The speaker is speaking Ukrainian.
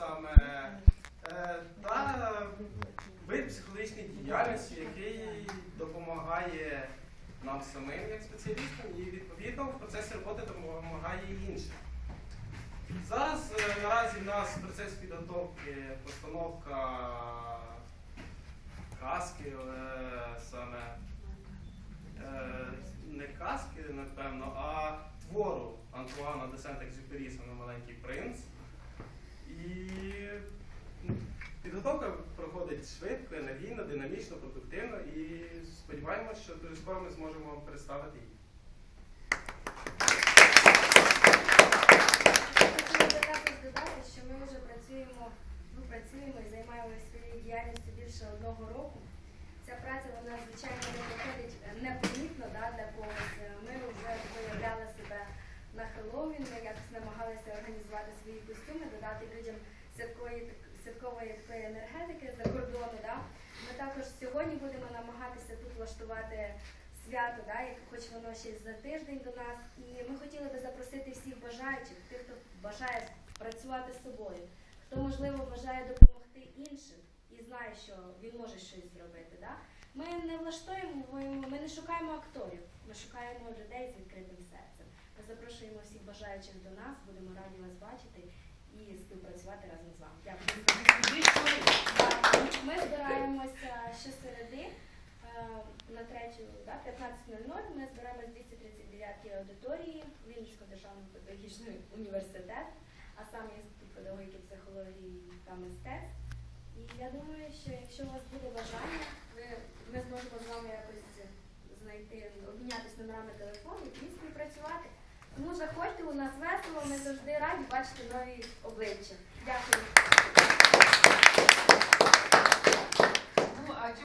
саме е, та вид психологічної діяльності, який допомагає нам самим як спеціалістам і відповідно в процесі роботи допомагає іншим. Зараз е, наразі в нас процес підготовки, постановка каски, е, саме не каски, напевно, а твору Антуана де Сент-Екзюпері «Саме маленький принц. І ну, підготовка проходить швидко, енергійно, динамічно, продуктивно і сподіваємося, що дуже скоро ми зможемо вам представити її. Хотіла додати, що ми вже працюємо, ми працюємо і займаємося своєю діяльністю більше одного року. Ця праця вона звичайно не проходить непомітно да, для когось. Ми вже виявляли себе на Хеллоуін, ми якось намагалися організувати свої костюми, людям святкової, святкової такої енергетики за кордону. Да. Ми також сьогодні будемо намагатися тут влаштувати свято, да, як хоч воно ще за тиждень до нас. І ми хотіли би запросити всіх бажаючих, тих, хто бажає працювати з собою, хто можливо бажає допомогти іншим і знає, що він може щось зробити. Да? Ми не влаштуємо, ми- не шукаємо акторів, ми шукаємо людей з відкритим серцем. Ми запрошуємо всіх бажаючих до нас, будемо раді вас бачити і співпрацювати разом з вами. Дякую. Ми збираємося щосереди е, на третю, да, 15.00. Ми збираємося в 239 аудиторії Вінницького державного педагогічного університету, а саме Інститут педагогіки, психології та мистецтв. І я думаю, що якщо у вас буде бажання, ви, ми зможемо з вами якось знайти, обмінятися номерами телефонів і співпрацювати. Тому заходьте у нас весело, ми завжди раді бачити нові обличчя. Дякую.